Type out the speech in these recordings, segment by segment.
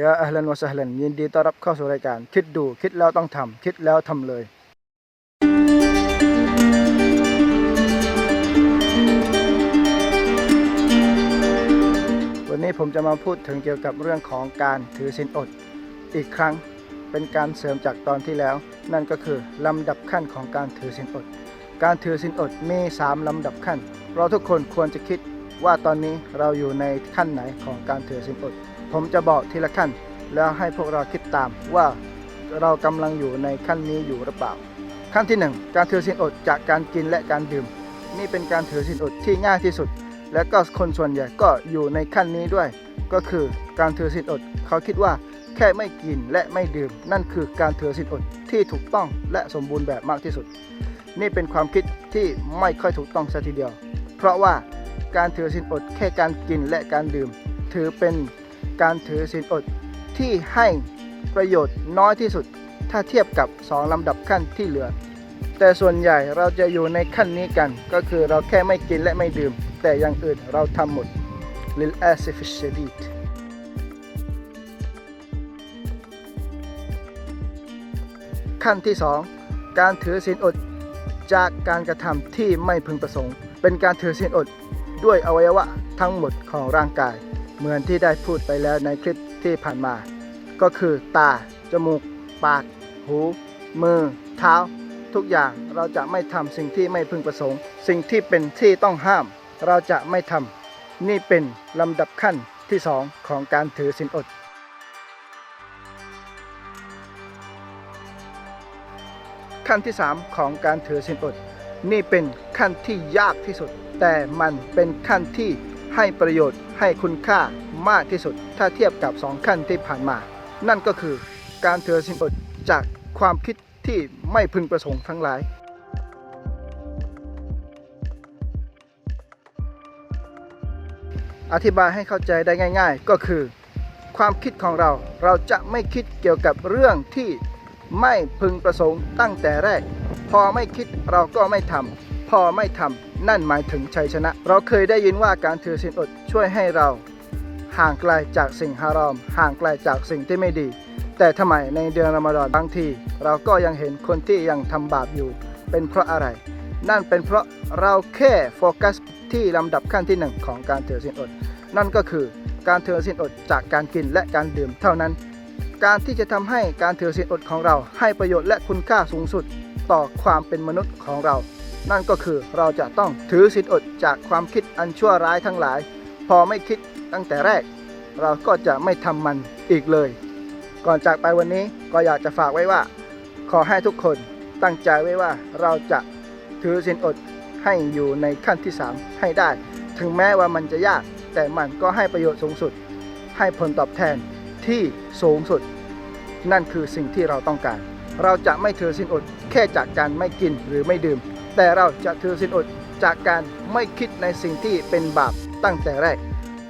ยาอัลลันวะซัฮลันยินดีต้อนรับเข้าสู่รายการ คิดดูคิดแล้วต้องทำคิดแล้วทำเลย วันนี้ผมจะมาพูดถึงเกี่ยวกับเรื่องของการถือศีลอด อีกครั้งเป็นการเสริมจากตอนที่แล้ว นั่นก็คือลำดับขั้นของการถือศีลอด การถือศีลอดมี 3 ลำดับขั้น เราทุกคนควรจะคิดว่าตอนนี้เราอยู่ในขั้นไหนของการถือศีลอด ผมจะบอกทีละขั้น แล้วให้พวกเราคิดตามว่าเรากำลังอยู่ในขั้นนี้อยู่หรือเปล่า ขั้นที่ 1 การถือศีลอดจากการกินและการดื่ม นี่เป็นการถือศีลอดที่ง่ายที่สุด และก็คนส่วนใหญ่ก็อยู่ในขั้นนี้ด้วย ก็คือการถือศีลอด เขาคิดว่าแค่ไม่กินและไม่ดื่ม นั่นคือการถือศีลอดที่ถูกต้องและสมบูรณ์แบบมากที่สุด นี่เป็นความคิดที่ไม่ค่อยถูกต้องซะทีเดียว เพราะว่าการถือศีลอดแค่การกินและการดื่ม ถือเป็น การถือศีลอดที่ให้ประโยชน์น้อยที่สุด ถ้าเทียบกับ 2 ลำดับขั้นที่เหลือ แต่ส่วนใหญ่เราจะอยู่ในขั้นนี้กัน ก็คือเราแค่ไม่กินและไม่ดื่ม แต่อย่างอื่นเราทำหมดลิลอาซิฟิชเดีดขั้นที่ 2 การถือศีลอดจากการกระทำที่ไม่พึงประสงค์ เป็นการถือศีลอดด้วยอวัยวะทั้งหมดของร่างกาย เหมือนที่ได้พูดไปแล้วในคลิปที่ผ่านมา ก็คือตา จมูก ปาก หู มือ เท้า ทุกอย่างเราจะไม่ทำสิ่งที่ไม่พึงประสงค์ สิ่งที่เป็นที่ต้องห้าม เราจะไม่ทำนี่เป็นลำดับขั้นที่สองของการถือศีลอด ขั้นที่3ของการถือศีลอด นี่เป็นขั้นที่ยากที่สุด แต่มันเป็นขั้นที่ ให้ประโยชน์ให้คุณค่ามากที่สุด ถ้าเทียบกับ 2 ขั้นที่ผ่านมา นั่นก็คือการถือศีลอดจากความคิดที่ไม่พึงประสงค์ทั้งหลาย อธิบายให้เข้าใจได้ง่าย ๆ ก็คือ ความคิดของเราเราจะไม่คิดเกี่ยวกับเรื่องที่ไม่พึงประสงค์ตั้งแต่แรก พอไม่คิดเราก็ไม่ทำ อไม่ทำนั่นหมายถึงชัยชนะ เราเคยได้ยินว่าการถือศีลอดช่วยให้เรา ห่างไกลจากสิ่งฮารอม ห่างไกลจากสิ่งที่ไม่ดี แต่ทำไมในเดือนรอมฎอนบางที เราก็ยังเห็นคนที่ยังทำบาปอยู่ เป็นเพราะอะไร นั่นเป็นเพราะเราแค่โฟกัสที่ลำดับขั้นที่หนึ่งของการถือศีลอด นั่นก็คือการถือศีลอดจากการกินและการดื่มเท่านั้น การที่จะทำให้การถือศีลอดของเราให้ประโยชน์และคุณค่าสูงสุด ต่อความเป็นมนุษย์ของเรา นั่นก็คือเราจะต้องถือศีลอดจากความคิดอันชั่วร้ายทั้งหลาย พอไม่คิดตั้งแต่แรก เราก็จะไม่ทำมันอีกเลย ก่อนจากไปวันนี้ก็อยากจะฝากไว้ว่า ขอให้ทุกคนตั้งใจไว้ว่าเราจะถือศีลอดให้อยู่ในขั้นที่ 3 ให้ได้ ถึงแม้ว่ามันจะยาก แต่มันก็ให้ประโยชน์สูงสุด ให้ผลตอบแทนที่สูงสุด นั่นคือสิ่งที่เราต้องการ เราจะไม่ถือศีลอดแค่จากการไม่กินหรือไม่ดื่ม แต่เราจะถือศีลอดจากการไม่คิดในสิ่งที่เป็นบาปตั้งแต่แรก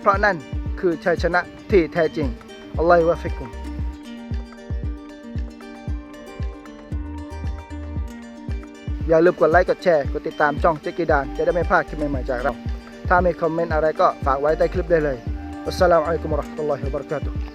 เพราะนั่นคือชัยชนะที่แท้จริงอัลลอฮฺวะฟิกุมอย่าลืมกดไลค์ กดแชร์ กดติดตามช่องเจกิดาน จะได้ไม่พลาดคลิปใหม่ๆจากเรา ถ้ามีคอมเมนต์อะไรก็ฝากไว้ใต้คลิปได้เลยวัสสลามุอะลัยกุมวะเราะห์มะตุลลอฮิวะบะเราะกาตุฮ์